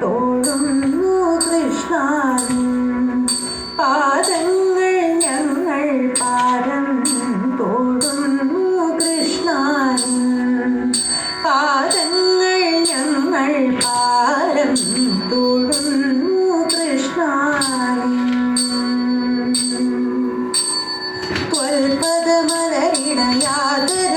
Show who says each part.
Speaker 1: തൊഴുന്നു കൃഷ്ണാവിൻ പാദങ്ങൾ ഞങ്ങൾ പാരം തൊഴുന്നു കൃഷ്ണാവിൻ പാദങ്ങൾ ഞങ്ങൾ പാരം തൊഴുന്നു കൃഷ്ണാവിൻ ത്വൽപദ മലരിടയാതര